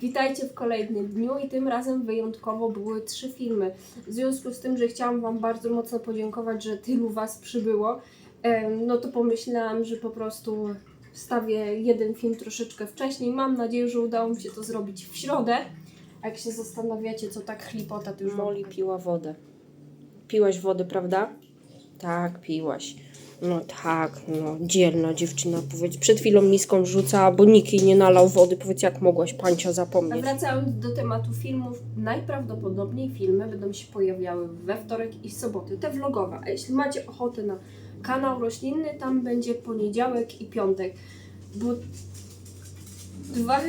Witajcie w kolejnym dniu i tym razem wyjątkowo były trzy filmy. W związku z tym, że chciałam Wam bardzo mocno podziękować, że tylu Was przybyło, no to pomyślałam, że po prostu wstawię jeden film troszeczkę wcześniej. Mam nadzieję, że udało mi się to zrobić w środę. A Jak się zastanawiacie, co tak chlipota, to już Moli piła wodę. Piłaś wodę, prawda? Tak, piłaś. No tak, no dzielna dziewczyna, powiedz. Przed chwilą miską rzucała, bo nikt jej nie nalał wody. Powiedz, jak mogłaś pancia A zapomnieć. wracając do tematu filmów, najprawdopodobniej filmy będą się pojawiały we wtorek i soboty, te vlogowe. A jeśli macie ochotę na kanał roślinny, tam będzie poniedziałek i piątek, bo dwa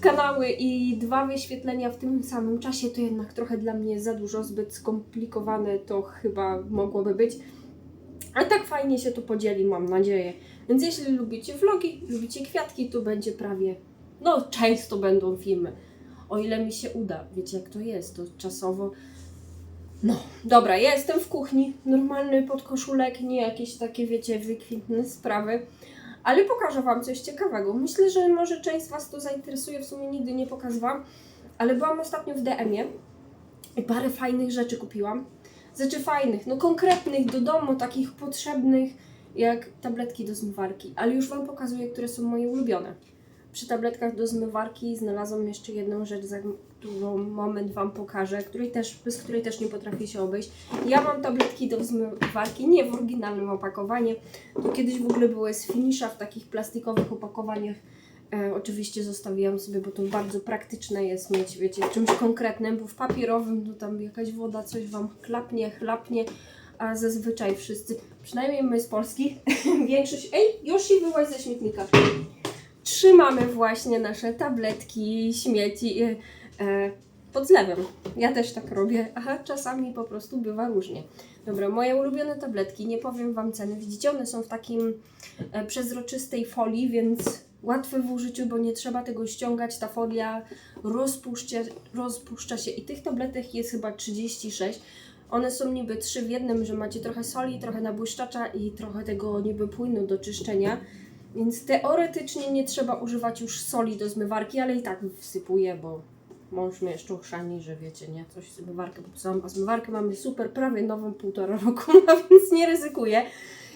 kanały i dwa wyświetlenia w tym samym czasie to jednak trochę dla mnie za dużo, zbyt skomplikowane to chyba mogłoby być. Ale tak fajnie się to podzieli, mam nadzieję. Więc jeśli lubicie vlogi, lubicie kwiatki, to będzie prawie, no często będą filmy. O ile mi się uda. Wiecie jak to jest, to czasowo. No, dobra, ja jestem w kuchni. Normalny podkoszulek, nie jakieś takie, wiecie, wykwintne sprawy. Ale pokażę Wam coś ciekawego. Myślę, że może część z Was to zainteresuje. W sumie nigdy nie pokazywałam. Ale byłam ostatnio w DM-ie i parę fajnych rzeczy kupiłam. Rzeczy fajnych, no konkretnych do domu, takich potrzebnych, jak tabletki do zmywarki. Ale już Wam pokazuję, które są moje ulubione. Przy tabletkach do zmywarki znalazłam jeszcze jedną rzecz, za którą moment Wam pokażę, której też, bez której też nie potrafię się obejść. Ja mam tabletki do zmywarki, nie w oryginalnym opakowaniu. To kiedyś w ogóle były z finisza w takich plastikowych opakowaniach. E, oczywiście zostawiłam sobie, bo to bardzo praktyczne jest mieć, wiecie, czymś konkretnym, bo w papierowym to tam jakaś woda coś Wam klapnie, chlapnie, a zazwyczaj wszyscy, przynajmniej my z Polski, większość, ej, Yoshi, wyłaź ze śmietnika trzymamy właśnie nasze tabletki, śmieci e, e, pod zlewem. Ja też tak robię, a czasami po prostu bywa różnie. Dobra, moje ulubione tabletki, nie powiem Wam ceny. Widzicie, one są w takim e, przezroczystej folii, więc łatwe w użyciu, bo nie trzeba tego ściągać. Ta folia rozpuszcza, rozpuszcza się i tych tabletek jest chyba 36. One są niby trzy w jednym, że macie trochę soli, trochę nabłyszczacza i trochę tego niby płynu do czyszczenia. Więc teoretycznie nie trzeba używać już soli do zmywarki, ale i tak wsypuję, bo mąż mnie jeszcze chrzani, że wiecie, nie, coś zmywarkę popsułam, a zmywarkę mamy super, prawie nową, półtora roku, ma, więc nie ryzykuję.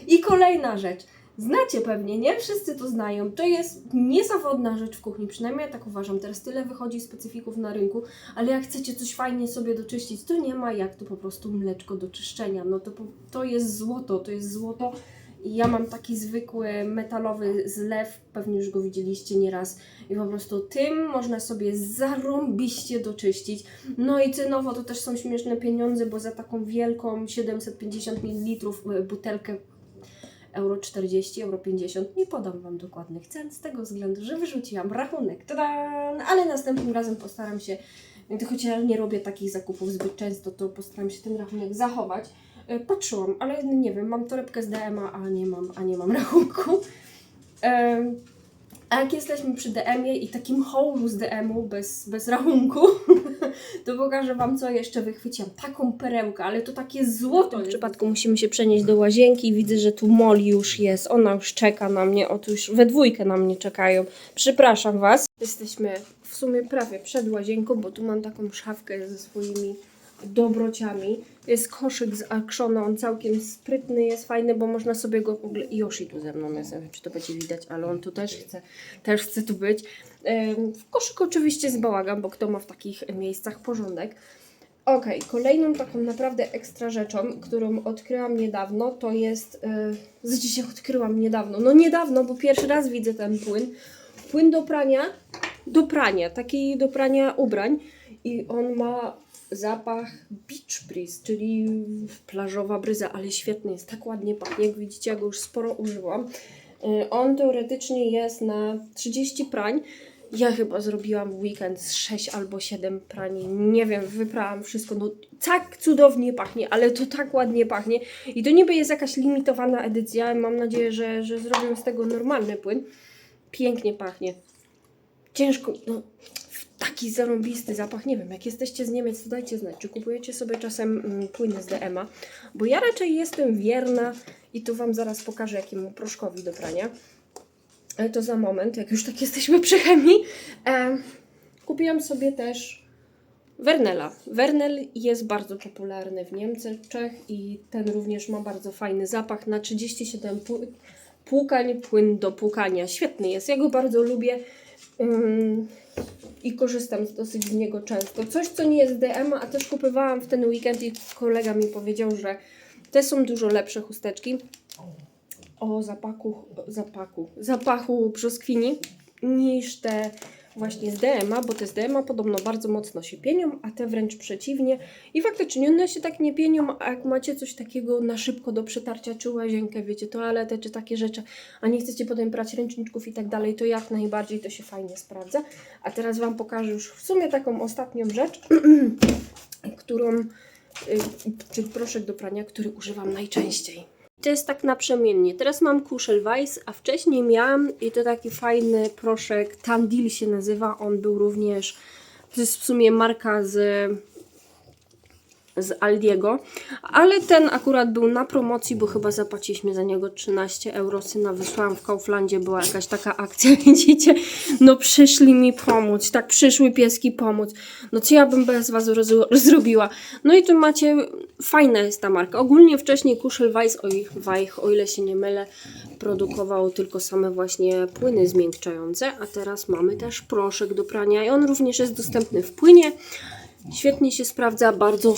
I kolejna rzecz. Znacie pewnie, nie? Wszyscy to znają. To jest niezawodna rzecz w kuchni, przynajmniej ja tak uważam. Teraz tyle wychodzi specyfików na rynku, ale jak chcecie coś fajnie sobie doczyścić, to nie ma jak to po prostu mleczko do czyszczenia. No to, to jest złoto, to jest złoto. I ja mam taki zwykły metalowy zlew, pewnie już go widzieliście nieraz. I po prostu tym można sobie zarąbiście doczyścić. No i cenowo to też są śmieszne pieniądze, bo za taką wielką 750 ml butelkę euro 40, euro 50. Nie podam Wam dokładnych cen z tego względu, że wyrzuciłam rachunek. Tadan! Ale następnym razem postaram się, chociaż nie robię takich zakupów zbyt często, to postaram się ten rachunek zachować. E, Patrzyłam, ale nie wiem, mam torebkę z DM-a, a nie mam, a nie mam rachunku. Em, A jak jesteśmy przy DM-ie i takim haulu z DM-u bez, bez rachunku, to pokażę Wam, co jeszcze wychwyciłam. Taką perełkę, ale to takie złoto W tym przypadku musimy się przenieść do łazienki. Widzę, że tu Moli już jest. Ona już czeka na mnie. Otóż we dwójkę na mnie czekają. Przepraszam Was. Jesteśmy w sumie prawie przed łazienką, bo tu mam taką szafkę ze swoimi dobrociami. Jest koszyk z akszona, on całkiem sprytny, jest fajny, bo można sobie go w ogóle... Yoshi tu ze mną jest, nie wiem czy to będzie widać, ale on tu też chce, też chce tu być. W koszyku oczywiście z bałagan, bo kto ma w takich miejscach porządek. Okej, kolejną taką naprawdę ekstra rzeczą, którą odkryłam niedawno, to jest. Yy, znaczy odkryłam niedawno. No niedawno, bo pierwszy raz widzę ten płyn. Płyn do prania, do prania, taki do prania ubrań. I on ma zapach beach breeze, czyli plażowa bryza, ale świetny jest, tak ładnie pachnie. Jak widzicie, ja go już sporo użyłam. Yy, on teoretycznie jest na 30 prań. Ja chyba zrobiłam w weekend z 6 albo 7 prani. Nie wiem, wyprałam wszystko. No tak cudownie pachnie, ale to tak ładnie pachnie. I to niby jest jakaś limitowana edycja. Mam nadzieję, że, że zrobią z tego normalny płyn. Pięknie pachnie. Ciężko, no taki zarąbisty zapach. Nie wiem, jak jesteście z Niemiec, to dajcie znać, czy kupujecie sobie czasem mm, płyny z DM-a. Bo ja raczej jestem wierna i tu Wam zaraz pokażę jakiemu proszkowi do prania. Ale to za moment, jak już tak jesteśmy przy chemii. E, kupiłam sobie też Wernela. Wernel jest bardzo popularny w Niemczech i ten również ma bardzo fajny zapach. Na 37 pł- płukań, płyn do płukania. Świetny jest, ja go bardzo lubię ym, i korzystam dosyć z niego często. Coś, co nie jest DM, a też kupowałam w ten weekend i kolega mi powiedział, że te są dużo lepsze chusteczki o zapachu, zapachu, zapachu brzoskwini niż te właśnie z DMA, bo te z DMA podobno bardzo mocno się pienią, a te wręcz przeciwnie. I faktycznie one się tak nie pienią, a jak macie coś takiego na szybko do przetarcia, czy łazienkę, wiecie, toaletę, czy takie rzeczy, a nie chcecie potem brać ręczniczków i tak dalej, to jak najbardziej to się fajnie sprawdza. A teraz Wam pokażę już w sumie taką ostatnią rzecz, którą, y, czyli proszek do prania, który używam najczęściej. To jest tak naprzemiennie. Teraz mam Kuszelweiss, a wcześniej miałam i to taki fajny proszek, Tandil się nazywa. On był również, to jest w sumie marka z, z Aldiego, ale ten akurat był na promocji, bo chyba zapłaciliśmy za niego 13 euro. Syna wysłałam w Kauflandzie, była jakaś taka akcja, widzicie? No przyszli mi pomóc, tak przyszły pieski pomóc. No co ja bym bez was zrobiła? No i tu macie, fajna jest ta marka. Ogólnie wcześniej Kuszelweiss, oj, Weich, o ile się nie mylę, produkował tylko same właśnie płyny zmiękczające, a teraz mamy też proszek do prania i on również jest dostępny w płynie. Świetnie się sprawdza, bardzo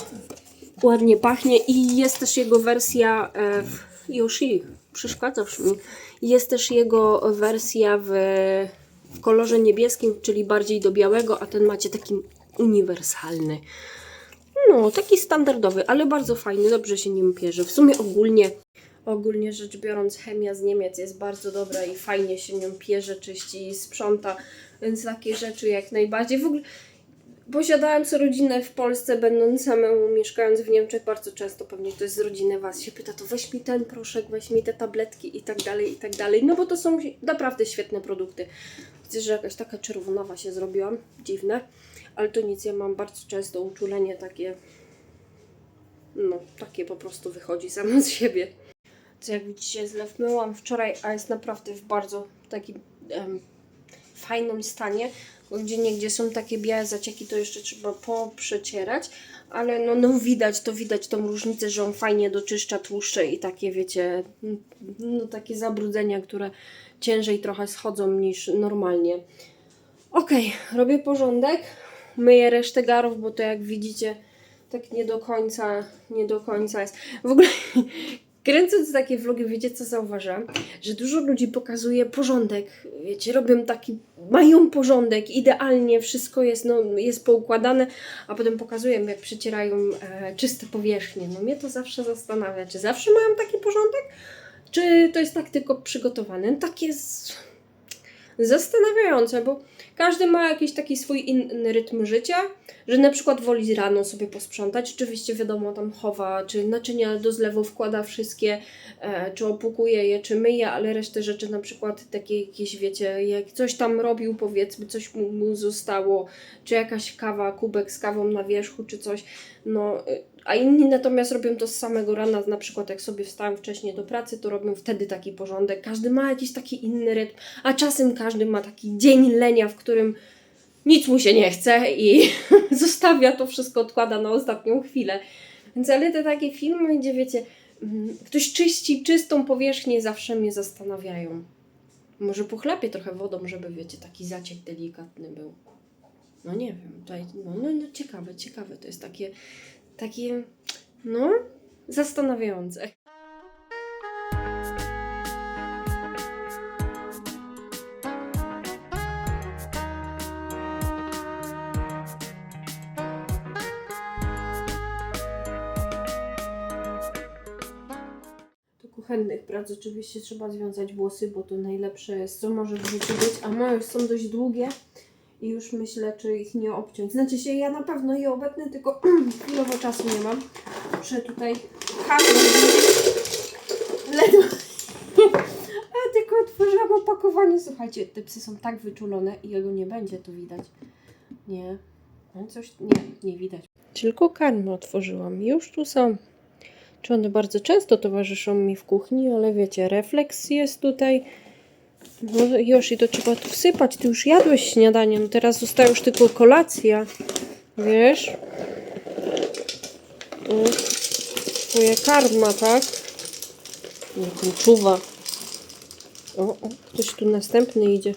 ładnie pachnie i jest też jego wersja e, w Yoshi, przeszkadzasz mi. Jest też jego wersja w, w kolorze niebieskim, czyli bardziej do białego, a ten macie taki uniwersalny. No, taki standardowy, ale bardzo fajny, dobrze się nim pierze. W sumie ogólnie, ogólnie rzecz biorąc, chemia z Niemiec jest bardzo dobra i fajnie się nią pierze, czyści i sprząta, więc takie rzeczy jak najbardziej. W ogóle posiadając rodzinę w Polsce, będąc samemu mieszkając w Niemczech, bardzo często pewnie ktoś z rodziny Was się pyta, to weź mi ten proszek, weź mi te tabletki i tak dalej, i tak dalej. No bo to są naprawdę świetne produkty. Widzę, że jakaś taka czerwonawa się zrobiłam, dziwne, ale to nic, ja mam bardzo często uczulenie takie, no takie po prostu wychodzi samo z siebie. Co jak widzicie, zlew myłam wczoraj, a jest naprawdę w bardzo takim em, fajnym stanie. Gdzie niegdzie są takie białe zacieki, to jeszcze trzeba poprzecierać, ale no, no widać, to widać tą różnicę, że on fajnie doczyszcza tłuszcze i takie wiecie, no takie zabrudzenia, które ciężej trochę schodzą niż normalnie. Okej, robię porządek, myję resztę garów, bo to jak widzicie, tak nie do końca, nie do końca jest. W ogóle kręcąc takie vlogi, wiecie co zauważyłam? Że dużo ludzi pokazuje porządek, wiecie, robią taki, mają porządek, idealnie wszystko jest, no, jest poukładane, a potem pokazują jak przecierają e, czyste powierzchnie. No mnie to zawsze zastanawia, czy zawsze mają taki porządek, czy to jest tak tylko przygotowane. No, tak jest zastanawiające, bo każdy ma jakiś taki swój inny rytm życia, że na przykład woli rano sobie posprzątać. Oczywiście wiadomo, tam chowa, czy naczynia do zlewu wkłada wszystkie, e, czy opłukuje je, czy myje, ale resztę rzeczy na przykład takie jakieś, wiecie, jak coś tam robił, powiedzmy, coś mu, mu zostało, czy jakaś kawa, kubek z kawą na wierzchu, czy coś, no... y, A inni natomiast robią to z samego rana, na przykład jak sobie wstałem wcześniej do pracy, to robią wtedy taki porządek. Każdy ma jakiś taki inny rytm, a czasem każdy ma taki dzień lenia, w którym nic mu się nie chce i zostawia to wszystko, odkłada na ostatnią chwilę. Więc ale te takie filmy, gdzie wiecie, mm, ktoś czyści czystą powierzchnię, zawsze mnie zastanawiają. Może pochlapię trochę wodą, żeby wiecie, taki zaciek delikatny był. No nie wiem, tutaj, no, no, no ciekawe, ciekawe, to jest takie, takie, no, zastanawiające. Kuchennych prac oczywiście trzeba związać włosy, bo to najlepsze jest, co może w życiu być, a moje już są dość długie i już myślę, czy ich nie obciąć. Znaczy się, ja na pewno je obetnę, tylko chwilowo czasu nie mam. Muszę tutaj ledwo. A tylko otworzyłam opakowanie. Słuchajcie, te psy są tak wyczulone i jego nie będzie, to widać. Nie. No coś, nie, nie widać. Tylko karmę otworzyłam. Już tu są. Czy one bardzo często towarzyszą mi w kuchni, ale wiecie, refleks jest tutaj No już i to trzeba tu wsypać. Ty już jadłeś śniadanie, no teraz została już tylko kolacja. Wiesz? Tu twoje karma, tak? Jak czuwa. O, o, ktoś tu następny idzie.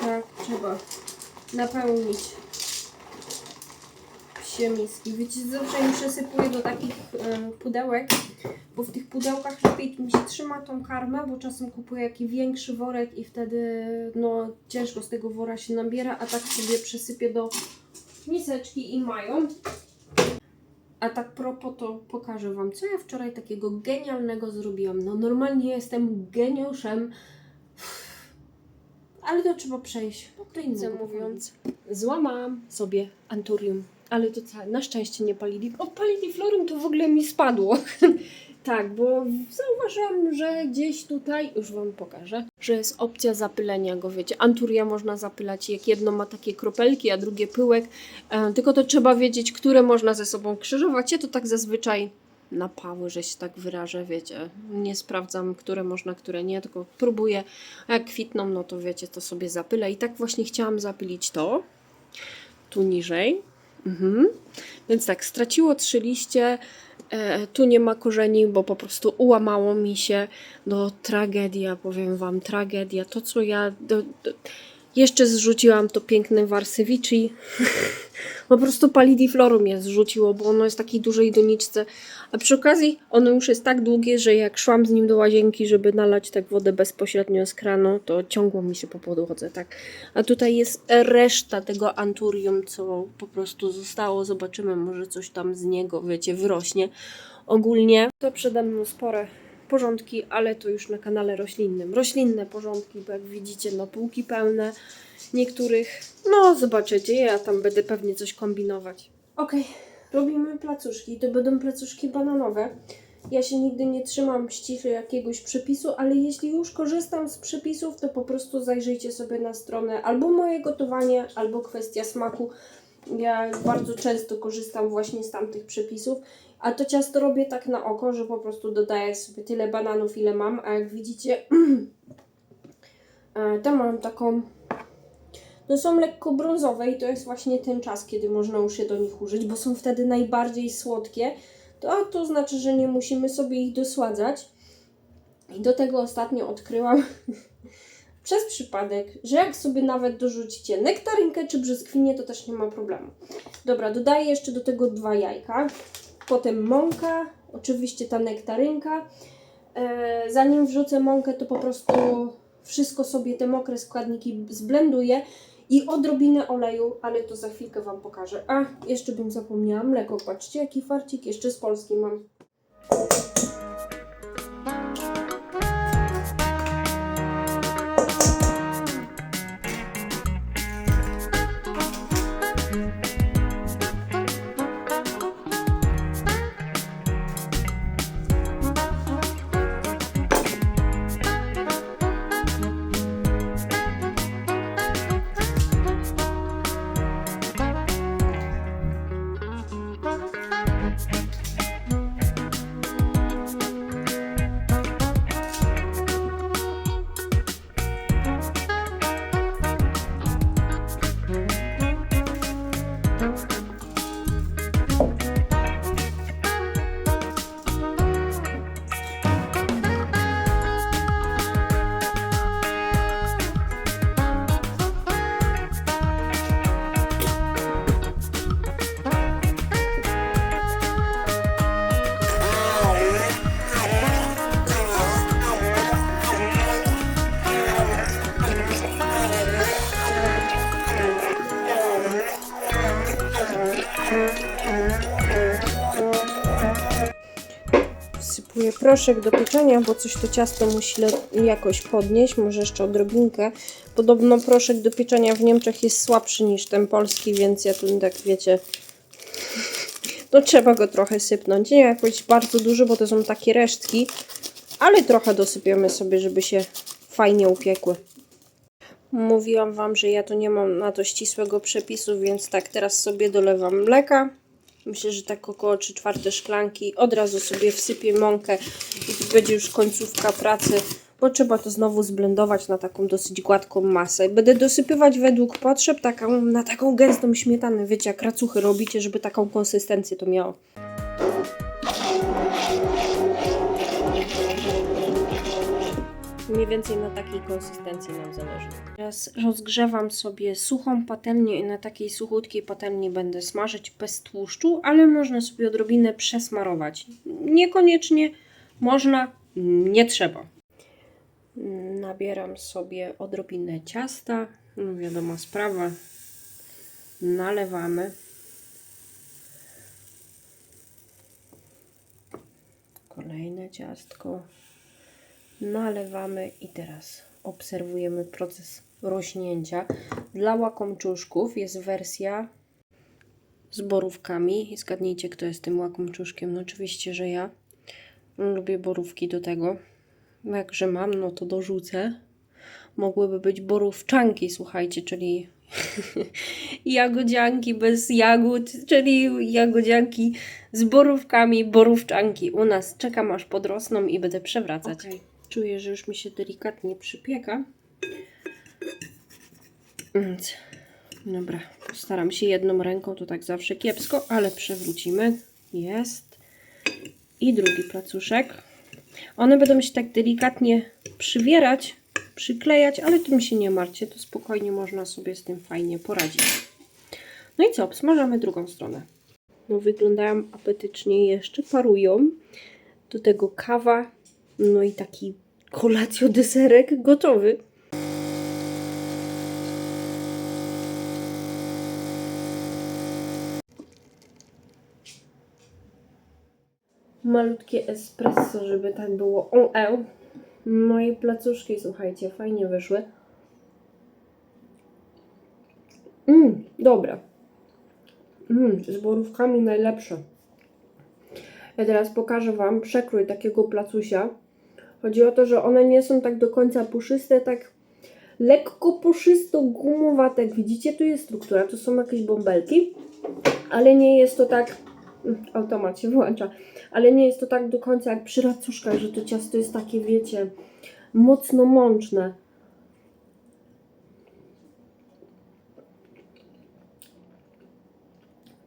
Tak, trzeba napełnić miski. Wiecie, zawsze im przesypuję do takich e, pudełek, bo w tych pudełkach lepiej mi się trzyma tą karmę, bo czasem kupuję jakiś większy worek i wtedy no ciężko z tego wora się nabiera, a tak sobie przesypię do miseczki i mają. A tak propos to pokażę Wam, co ja wczoraj takiego genialnego zrobiłam. No normalnie jestem geniuszem, ale to trzeba przejść. No to mówiąc, złamałam sobie anturium. Ale to co, na szczęście nie palili. O, palidiflorum to w ogóle mi spadło. tak, bo zauważyłam, że gdzieś tutaj, już Wam pokażę, że jest opcja zapylenia go, wiecie. Anturia można zapylać, jak jedno ma takie kropelki, a drugie pyłek. E, tylko to trzeba wiedzieć, które można ze sobą krzyżować. Ja to tak zazwyczaj na pały, że się tak wyrażę, wiecie. Nie sprawdzam, które można, które nie, tylko próbuję. A jak kwitną, no to wiecie, to sobie zapylę. I tak właśnie chciałam zapylić to. Tu niżej. Mhm. Więc tak, straciło trzy liście. E, tu nie ma korzeni, bo po prostu ułamało mi się. No, tragedia, powiem Wam, tragedia. To, co ja. Do, do, jeszcze zrzuciłam to piękne Warsewici. po prostu palidiflorum mnie zrzuciło, bo ono jest takiej dużej doniczce. A przy okazji ono już jest tak długie, że jak szłam z nim do łazienki, żeby nalać tak wodę bezpośrednio z kranu, to ciągło mi się po podłodze, tak. A tutaj jest reszta tego anturium, co po prostu zostało. Zobaczymy, może coś tam z niego, wiecie, wyrośnie. Ogólnie to przede mną spore porządki, ale to już na kanale roślinnym. Roślinne porządki, bo jak widzicie, no półki pełne niektórych. No, zobaczycie, ja tam będę pewnie coś kombinować. Okej, robimy placuszki. To będą placuszki bananowe. Ja się nigdy nie trzymam ściśle jakiegoś przepisu, ale jeśli już korzystam z przepisów, to po prostu zajrzyjcie sobie na stronę albo moje gotowanie, albo kwestia smaku. Ja bardzo często korzystam właśnie z tamtych przepisów, a to ciasto robię tak na oko, że po prostu dodaję sobie tyle bananów, ile mam, a jak widzicie, e, tam mam taką no są lekko brązowe i to jest właśnie ten czas, kiedy można już się do nich użyć, bo są wtedy najbardziej słodkie. To, to znaczy, że nie musimy sobie ich dosładzać. I do tego ostatnio odkryłam przez przypadek, że jak sobie nawet dorzucicie nektarynkę czy brzoskwinię, to też nie ma problemu. Dobra, dodaję jeszcze do tego dwa jajka, potem mąka, oczywiście ta nektarynka. E, zanim wrzucę mąkę, to po prostu wszystko sobie te mokre składniki zblenduję i odrobinę oleju, ale to za chwilkę Wam pokażę. A, jeszcze bym zapomniała mleko. Patrzcie, jaki farcik jeszcze z Polski mam. Wsypuję proszek do pieczenia, bo coś to ciasto musi jakoś podnieść, może jeszcze odrobinkę. Podobno proszek do pieczenia w Niemczech jest słabszy niż ten polski, więc ja tu tak wiecie, no trzeba go trochę sypnąć. Nie jakoś bardzo dużo, bo to są takie resztki, ale trochę dosypiemy sobie, żeby się fajnie upiekły. Mówiłam Wam, że ja tu nie mam na to ścisłego przepisu, więc tak teraz sobie dolewam mleka. Myślę, że tak około 3 czwarte szklanki. Od razu sobie wsypię mąkę i będzie już końcówka pracy, bo trzeba to znowu zblendować na taką dosyć gładką masę. Będę dosypywać według potrzeb taką, na taką gęstą śmietanę, wiecie, jak racuchy robicie, żeby taką konsystencję to miało. Mniej więcej na takiej konsystencji nam zależy. Teraz rozgrzewam sobie suchą patelnię i na takiej suchutkiej patelni będę smażyć bez tłuszczu, ale można sobie odrobinę przesmarować. Niekoniecznie można, nie trzeba. Nabieram sobie odrobinę ciasta, no wiadoma sprawa. Nalewamy. Kolejne ciastko nalewamy i teraz obserwujemy proces rośnięcia. Dla łakomczuszków jest wersja z borówkami. Zgadnijcie, kto jest tym łakomczuszkiem. No oczywiście, że ja. Lubię borówki do tego. Jakże mam, no to dorzucę. Mogłyby być borówczanki, słuchajcie, czyli jagodzianki bez jagód, czyli jagodzianki z borówkami, borówczanki. U nas czekam aż podrosną i będę przewracać. Czuję, że już mi się delikatnie przypieka. Więc, dobra, postaram się jedną ręką, to tak zawsze kiepsko, ale przewrócimy. Jest. I drugi placuszek. One będą się tak delikatnie przywierać, przyklejać, ale tym się nie martwcie, to spokojnie można sobie z tym fajnie poradzić. No i co, obsmażamy drugą stronę. No wyglądają apetycznie, jeszcze parują. Do tego kawa, no i taki kolacjo-deserek gotowy. Malutkie espresso, żeby tak było on e. Moje placuszki, słuchajcie, fajnie wyszły. Mmm, dobra. Mmm, z borówkami najlepsze. Ja teraz pokażę Wam przekrój takiego placusia. Chodzi o to, że one nie są tak do końca puszyste, tak lekko puszysto gumowate. Jak widzicie, tu jest struktura, to są jakieś bąbelki, ale nie jest to tak. Mm, Automat się włącza, ale nie jest to tak do końca jak przy racuszkach, że to ciasto jest takie, wiecie, mocno mączne.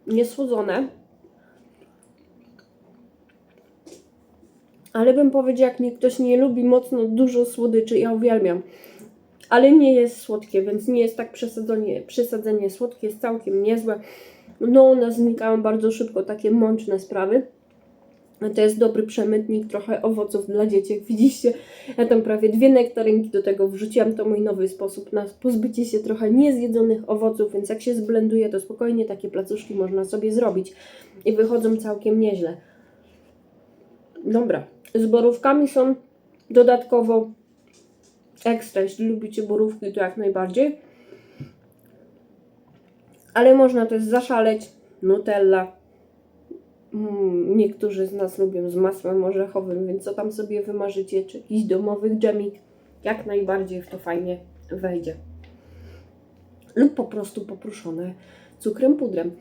Niesłodzone. Ale bym powiedział, jak nie, ktoś nie lubi mocno dużo słodyczy, ja uwielbiam. Ale nie jest słodkie, więc nie jest tak przesadzenie, przesadzenie słodkie, jest całkiem niezłe. No, one znikają bardzo szybko, takie mączne sprawy. To jest dobry przemytnik, trochę owoców dla dzieci. Jak widzicie, ja tam prawie dwie nektarynki do tego wrzuciłam. To mój nowy sposób na pozbycie się trochę niezjedzonych owoców, więc jak się zblenduje, to spokojnie takie placuszki można sobie zrobić. I wychodzą całkiem nieźle. Dobra, z borówkami są dodatkowo ekstra. Jeśli lubicie borówki, to jak najbardziej. Ale można też zaszaleć. Nutella. Mm, niektórzy z nas lubią z masłem orzechowym, więc co tam sobie wymarzycie, czy jakiś domowy dżemik, jak najbardziej w to fajnie wejdzie. Lub po prostu popruszone cukrem pudrem.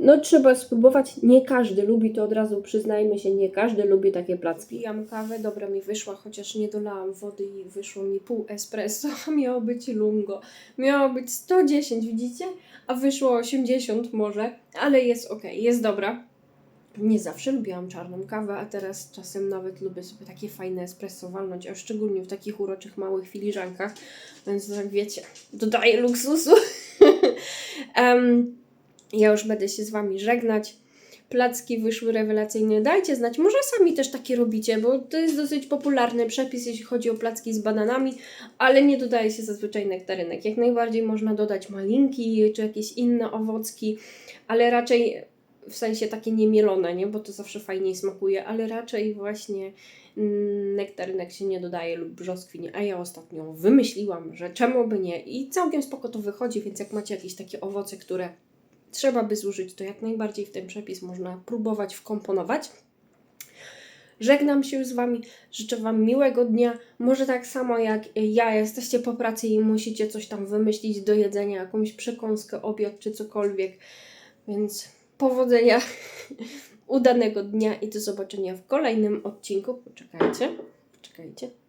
No trzeba spróbować, nie każdy lubi, to od razu przyznajmy się, nie każdy lubi takie placki. Pijam kawę, dobra mi wyszła, chociaż nie dolałam wody i wyszło mi pół espresso, a miało być lungo. Miało być 110, widzicie? A wyszło 80 może, ale jest ok, jest dobra. Nie zawsze lubiłam czarną kawę, a teraz czasem nawet lubię sobie takie fajne espresso walnąć, a szczególnie w takich uroczych małych filiżankach, więc tak wiecie, dodaję luksusu. um, ja już będę się z Wami żegnać. Placki wyszły rewelacyjne. Dajcie znać, może sami też takie robicie, bo to jest dosyć popularny przepis, jeśli chodzi o placki z bananami, ale nie dodaje się zazwyczaj nektarynek. Jak najbardziej można dodać malinki czy jakieś inne owocki, ale raczej w sensie takie niemielone, nie? bo to zawsze fajniej smakuje, ale raczej właśnie mm, nektarynek się nie dodaje lub brzoskwini, a ja ostatnio wymyśliłam, że czemu by nie i całkiem spoko to wychodzi, więc jak macie jakieś takie owoce, które trzeba by zużyć, to jak najbardziej w ten przepis można próbować wkomponować. Żegnam się z Wami, życzę Wam miłego dnia. Może tak samo jak ja, jesteście po pracy i musicie coś tam wymyślić do jedzenia, jakąś przekąskę, obiad czy cokolwiek. Więc powodzenia, udanego dnia i do zobaczenia w kolejnym odcinku. Poczekajcie, poczekajcie.